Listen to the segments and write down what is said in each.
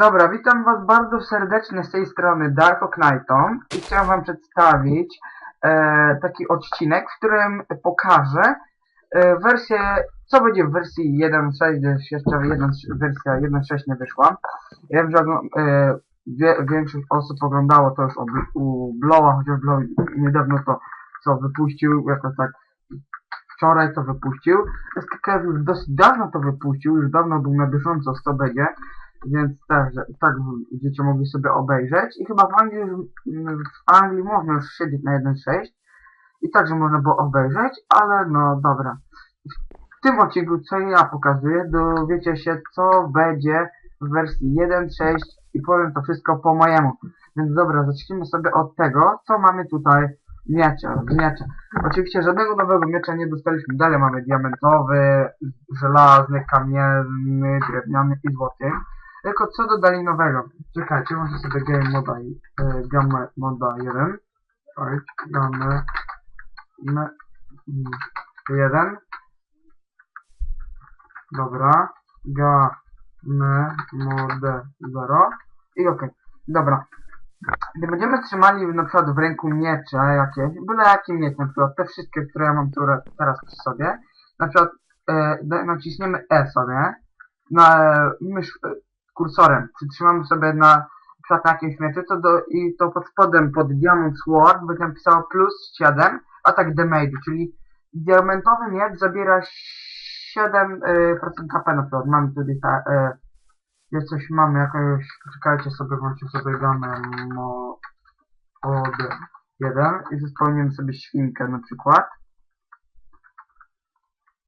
Dobra, witam was bardzo serdecznie z tej strony Darko Knighton i chciałem wam przedstawić e, taki odcinek, w którym pokażę e, wersję, co będzie w wersji 1.6, gdyż jeszcze jeden, wersja 1.6 nie wyszła. Ja wiem, że e, wie, większość osób oglądało to już u, u Blowa, chociaż Blow niedawno to co wypuścił, jakoś tak wczoraj to wypuścił. SKKF już dosyć dawno to wypuścił, już dawno był na bieżąco co będzie, więc tak, tak będziecie mogli sobie obejrzeć. I chyba w Anglii, w Anglii można już siedzieć na 1.6 i także można było obejrzeć, ale no dobra. W tym odcinku, co ja pokazuję, dowiecie się, co będzie w wersji 1.6 i powiem to wszystko po mojemu. Więc dobra, zacznijmy sobie od tego, co mamy tutaj miecza, miecza. Oczywiście żadnego nowego miecza nie dostaliśmy. Dalej mamy diamentowy, żelazny, kamienny, drewniany i złoty. Tylko co dodali nowego? Czekajcie, może sobie game moda, e, game moda 1. Oj, game me, mm, 1. Dobra. Game mode 0. I okej. Dobra. Gdy będziemy trzymali na przykład w ręku miecze jakieś, byle jakie mieć, na przykład te wszystkie, które ja mam tu re- teraz przy sobie, na przykład e, naciśniemy E sobie, na e, mysz kursorem, przytrzymamy sobie na, przykład na jakimś mieczu, to do, i to pod spodem, pod Diamond Sword, będzie napisało plus 7, atak damage, czyli diamentowy miecz zabiera 7% e, procent HP na przykład, mamy tutaj ta, e, jest coś jakąś, czekajcie sobie, włączę sobie gamę od 1 i zespełnimy sobie świnkę na przykład.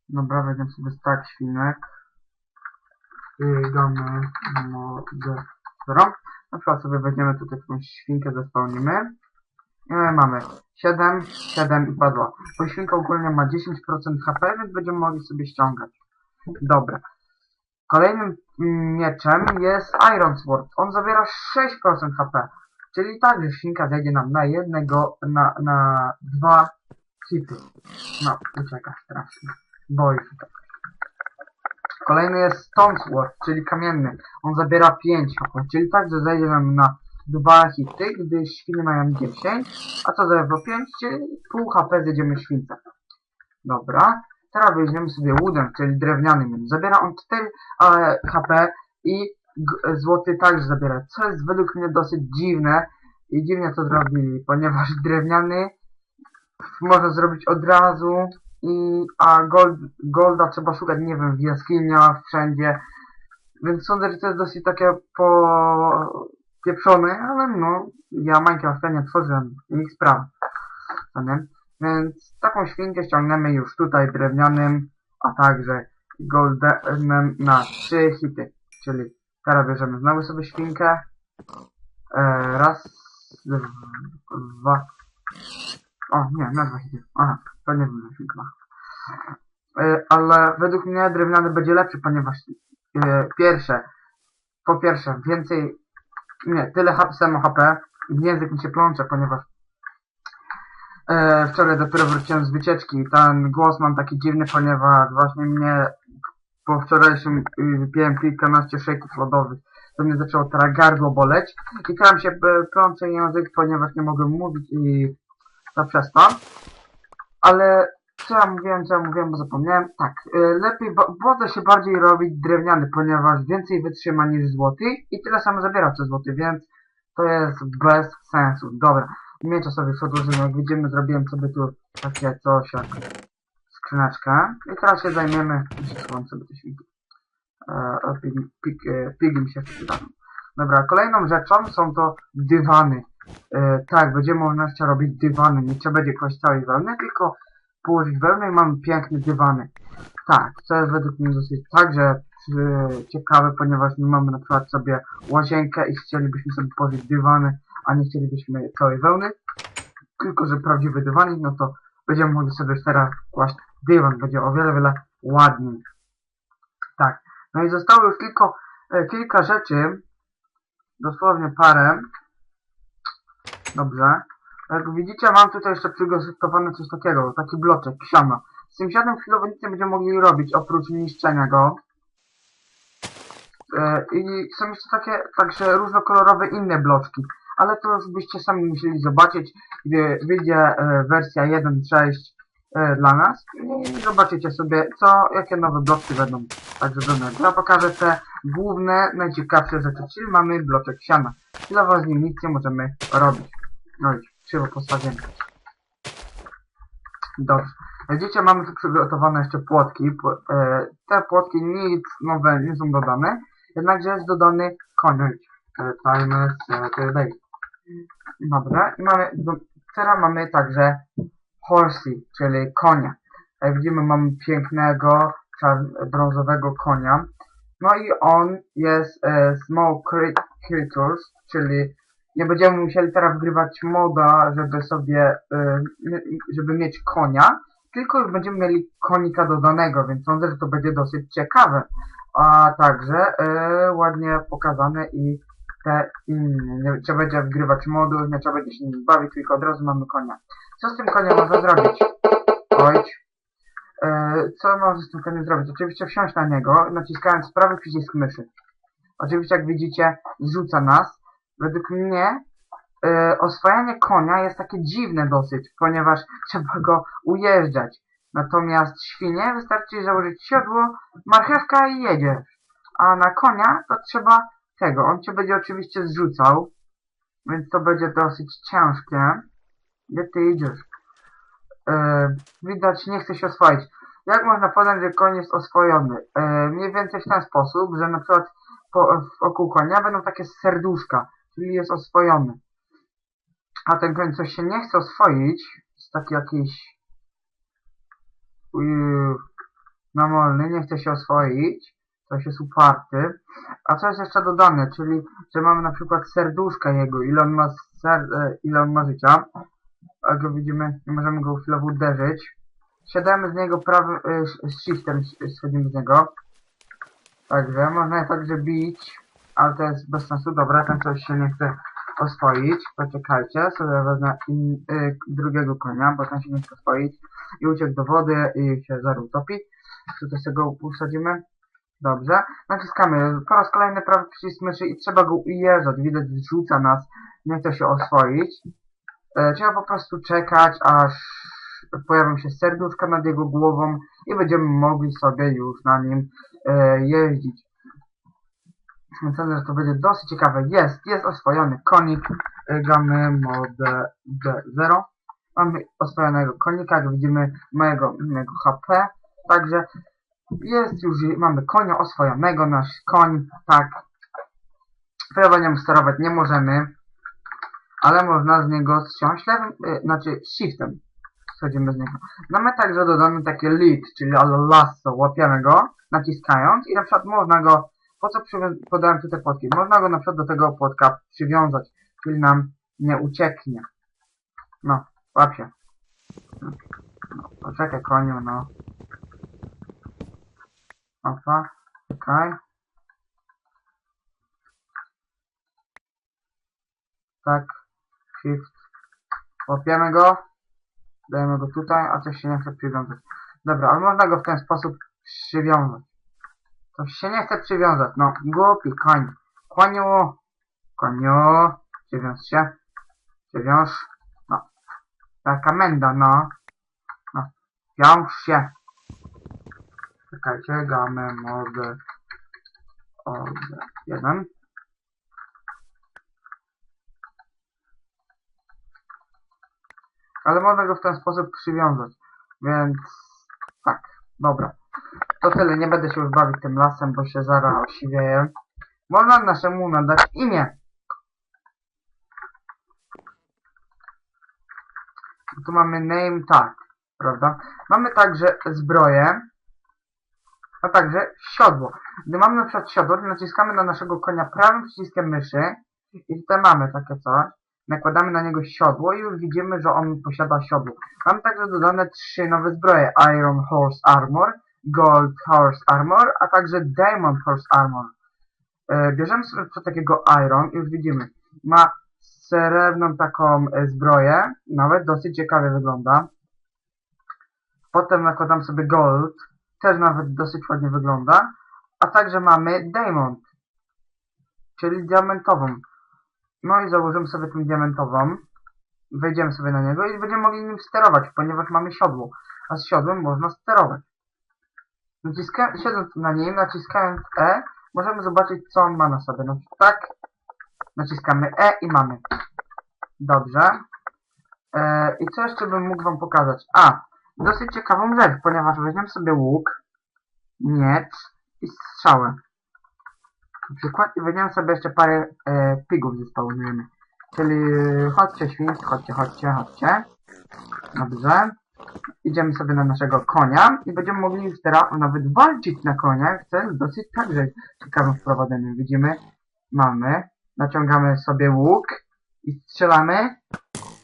Dobra, weźmiemy sobie stack świnek. I gamę mod 0. Na przykład sobie weźmiemy tutaj jakąś świnkę, zespełnimy. I my mamy 7, 7 i padła. Bo świnka ogólnie ma 10% HP, więc będziemy mogli sobie ściągać. Dobra. Kolejnym mm, mieczem jest Iron Sword. On zawiera 6% HP. Czyli tak, że świnka zejdzie nam na jednego, na, na dwa hity. No, ucieka strasznie. Boi się tak. Kolejny jest Stone Sword, czyli kamienny. On zabiera 5 HP, czyli tak, że zejdzie nam na dwa hity, gdy świny mają 10, a co zabiera 5, czyli pół HP zjedziemy śwince. Dobra. Teraz weźmiemy sobie wooden, czyli drewniany. Zabiera on 4 e, HP i złoty także zabiera, co jest według mnie dosyć dziwne i dziwnie to zrobili, ponieważ drewniany można zrobić od razu i a gold, golda trzeba szukać, nie wiem, w jaskiniach, wszędzie, więc sądzę, że to jest dosyć takie po pieprzone, ale no, ja Minecrafta nie tworzyłem, ich nie? Więc taką świnkę ściągniemy już tutaj drewnianym, a także goldenem na 3 hity. Czyli teraz bierzemy znowu sobie świnkę. E, raz, dwa. O, nie, na dwa hity. Aha, to nie wiem, świnka ma. E, ale według mnie drewniany będzie lepszy, ponieważ e, pierwsze, po pierwsze, więcej, nie, tyle samo HP, język mi się plącze, ponieważ E, wczoraj dopiero wróciłem z wycieczki. Ten głos mam taki dziwny, ponieważ właśnie mnie po wczorajszym y, wypiłem kilkanaście shake'ów lodowych. To mnie zaczęło teraz gardło boleć. I mi się e, plącze język, ponieważ nie mogłem mówić i to przez to. Ale co ja mówiłem, co ja mówiłem, bo zapomniałem. Tak, e, lepiej wodę się bardziej robić drewniany, ponieważ więcej wytrzyma niż złoty i tyle samo zabiera co złoty, więc to jest bez sensu. Dobra, miecza sobie przedłużymy, jak widzimy zrobiłem sobie tu takie coś jak skrzyneczkę i teraz się zajmiemy, schowam sobie te świnki. E, pig, pig, e, pigi mi się wczytają. Dobra, kolejną rzeczą są to dywany. E, tak, będziemy można jeszcze robić dywany, nie trzeba będzie kłaść całej wełny, tylko położyć wełnę i mamy piękne dywany. Tak, co jest według mnie dosyć także e, ciekawe, ponieważ my mamy na przykład sobie łazienkę i chcielibyśmy sobie położyć dywany, a nie chcielibyśmy całej wełny, tylko że prawdziwy dywanik, no to będziemy mogli sobie teraz kłaść dywan, będzie o wiele, wiele ładniej. Tak, no i zostało już tylko e, kilka rzeczy, dosłownie parę. Dobrze. Jak widzicie, mam tutaj jeszcze przygotowane coś takiego, taki bloczek, ksiana. Z tym siadem chwilowo nic nie będziemy mogli robić, oprócz niszczenia go. E, I są jeszcze takie także różnokolorowe inne bloczki, ale to już byście sami musieli zobaczyć, gdy wyjdzie e, wersja 1.6 e, dla nas i zobaczycie sobie, co, jakie nowe bloczki będą także dodane. Ja pokażę te główne, najciekawsze rzeczy, czyli mamy bloczek siana. Chwilowo z nim nic nie możemy robić. Oj, krzywo postawiłem. Dobrze. Jak widzicie, mamy tu przygotowane jeszcze płotki. Pł- e, te płotki nic nowe nie są dodane, jednakże jest dodany koniec. Timer Saturday. Dobra, i mamy, teraz mamy także horsey, czyli konia. Jak widzimy, mamy pięknego, brązowego konia. No i on jest e, small cre- creatures, czyli nie będziemy musieli teraz wgrywać moda, żeby sobie, mie- żeby mieć konia, tylko już będziemy mieli konika dodanego, więc sądzę, że to będzie dosyć ciekawe. A także e, ładnie pokazane i te inne. Nie trzeba będzie wgrywać modu, nie trzeba będzie się nim bawić, tylko od razu mamy konia. Co z tym koniem można zrobić? Oj. E, co można z tym koniem zrobić? Oczywiście wsiąść na niego, naciskając prawy przycisk myszy. Oczywiście, jak widzicie, zrzuca nas. Według mnie e, oswajanie konia jest takie dziwne dosyć, ponieważ trzeba go ujeżdżać. Natomiast świnie wystarczy założyć siodło, marchewka i jedziesz. A na konia to trzeba tego. On cię będzie oczywiście zrzucał, więc to będzie dosyć ciężkie. Gdzie ty idziesz? E, widać, nie chce się oswoić. Jak można poznać, że koń jest oswojony? E, mniej więcej w ten sposób, że na przykład po, wokół konia będą takie serduszka, czyli jest oswojony. A ten koń coś się nie chce oswoić, jest taki jakiś yy, namolny, nie chce się oswoić, coś jest uparty. A co jest jeszcze dodane, czyli że mamy na przykład serduszka jego, ile on ma, ser, e, ile on ma życia. Jak go widzimy, nie możemy go chwilowo uderzyć. Siadamy z niego prawym, e, z shiftem schodzimy z niego. Także można je także bić, ale to jest bez sensu. Dobra, ten coś się nie chce oswoić. Poczekajcie, sobie wezmę in, y, drugiego konia, bo ten się nie chce oswoić. I uciekł do wody i się zaraz utopi. Tutaj sobie go usadzimy. Dobrze. Naciskamy po raz kolejny prawy przycisk myszy i trzeba go ujeżdżać. Widać, zrzuca nas. Nie chce się oswoić. E, trzeba po prostu czekać, aż pojawią się serduszka nad jego głową i będziemy mogli sobie już na nim e, jeździć. Sądzę, że to będzie dosyć ciekawe. Jest, jest oswojony konik e, gamy Mode D0. Mamy oswojonego konika, jak widzimy mojego, mojego HP. Także jest już, mamy konia oswojonego, nasz koń, tak. Prowadzeniem sterować nie możemy, ale można z niego zsiąść lewym, y, znaczy shiftem. Schodzimy z niego. Mamy także dodany taki lead, czyli lasso, łapiemy go, naciskając i na przykład można go, po co podałem tutaj płotki, można go na przykład do tego płotka przywiązać, czyli nam nie ucieknie. No, łap się. No, no, poczekaj koniu, no. Opa, czekaj. Tak, shift. Łapiemy go. Dajemy go tutaj, a coś się nie chce przywiązać. Dobra, ale można go w ten sposób przywiązać. Coś się nie chce przywiązać. No, głupi koń. Koniu. Koniu. Przywiąż się. Przywiąż. No. Taka menda, no. No. Wiąż się. Czekajcie, gamę mode od 1. Ale można go w ten sposób przywiązać. Więc tak, dobra. To tyle, nie będę się już bawić tym lasem, bo się zaraz osiwieję. Można naszemu nadać imię. Tu mamy name tag, prawda? Mamy także zbroję, a także siodło. Gdy mamy na przykład siodło, naciskamy na naszego konia prawym przyciskiem myszy i tutaj mamy takie coś. Nakładamy na niego siodło i już widzimy, że on posiada siodło. Mamy także dodane trzy nowe zbroje. Iron Horse Armor, Gold Horse Armor, a także Diamond Horse Armor. E, bierzemy sobie co takiego Iron i już widzimy. Ma srebrną taką e, zbroję, nawet dosyć ciekawie wygląda. Potem nakładam sobie Gold, też nawet dosyć ładnie wygląda. A także mamy Diamond, czyli diamentową. No i założymy sobie tą diamentową. Wejdziemy sobie na niego i będziemy mogli nim sterować, ponieważ mamy siodło. A z siodłem można sterować. Naciska, siedząc na nim, naciskając E, możemy zobaczyć, co on ma na sobie. No tak, naciskamy E i mamy. Dobrze. E, I co jeszcze bym mógł wam pokazać? A, dosyć ciekawą rzecz, ponieważ weźmiemy sobie łuk, miecz i strzałę. Na przykład i weźmiemy sobie jeszcze parę e, pigów zespawnujemy. Czyli chodźcie świńcy, chodźcie, chodźcie, chodźcie. Dobrze. Idziemy sobie na naszego konia i będziemy mogli już teraz nawet walczyć na koniach, co jest dosyć także ciekawym wprowadzeniem. Widzimy, mamy, naciągamy sobie łuk i strzelamy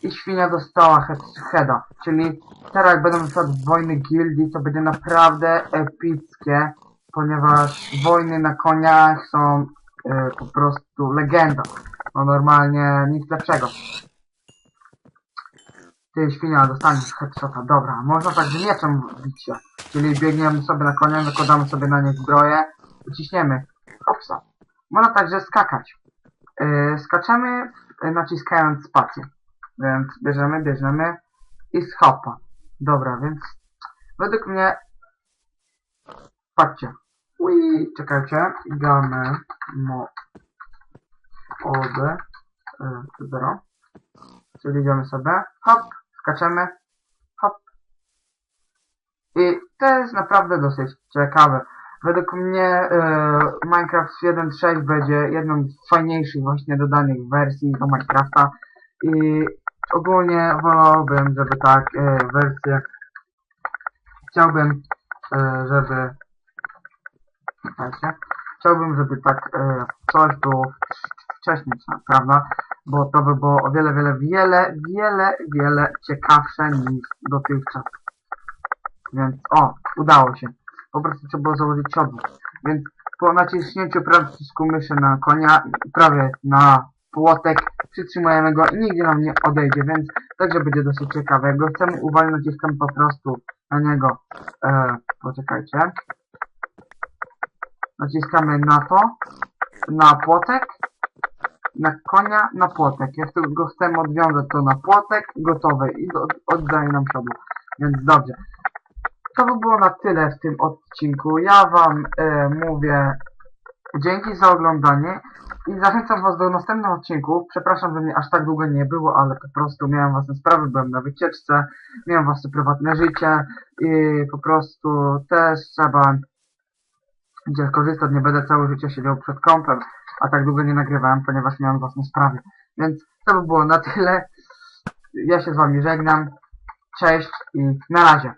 i świnia dostała head- heada. Czyli teraz będą przykład wojny gildii, to będzie naprawdę epickie, ponieważ wojny na koniach są e, po prostu legendą. No normalnie nic lepszego. Ty świnia, dostaniesz headshota. Dobra, można także mieczem bić się. Czyli biegniemy sobie na konia, nakładamy sobie na nie zbroję i ciśniemy. Hopsa. Można także skakać. Yy, skaczemy yy, naciskając spację. Więc bierzemy, bierzemy i schopa. Dobra, więc według mnie patrzcie. Ui, czekajcie. Game mo od yy, zero. Czyli idziemy sobie, hop, skaczemy, hop. I to jest naprawdę dosyć ciekawe. Według mnie e, Minecraft 1.6 będzie jedną z fajniejszych właśnie dodanych wersji do Minecrafta. I ogólnie wolałbym, żeby tak e, wersję chciałbym, e, żeby czekajcie, chciałbym, żeby tak coś było wcz- wcześniej, prawda? Bo to by było o wiele, wiele, wiele, wiele, wiele ciekawsze niż dotychczas. Więc o, udało się. Po prostu trzeba było założyć siodło. Więc po naciśnięciu przycisku myszy na konia, prawie na płotek, przytrzymujemy go i nigdzie nam nie odejdzie, więc także będzie dosyć ciekawe. Jak go chcemy uwalić, naciskamy po prostu na niego. E, poczekajcie. Naciskamy na to, na płotek, na konia, na płotek. Jak to go chcemy odwiązać, to na płotek, gotowe i do, oddaje nam siodło. Więc dobrze. To by było na tyle w tym odcinku. Ja wam e, mówię dzięki za oglądanie i zachęcam was do następnych odcinków. Przepraszam, że mnie aż tak długo nie było, ale po prostu miałem własne sprawy, byłem na wycieczce, miałem własne prywatne życie i po prostu też trzeba gdzie korzystać, nie będę całe życie siedział przed kąpem, a tak długo nie nagrywałem, ponieważ miałem własne sprawy. Więc to by było na tyle. Ja się z wami żegnam. Cześć i na razie.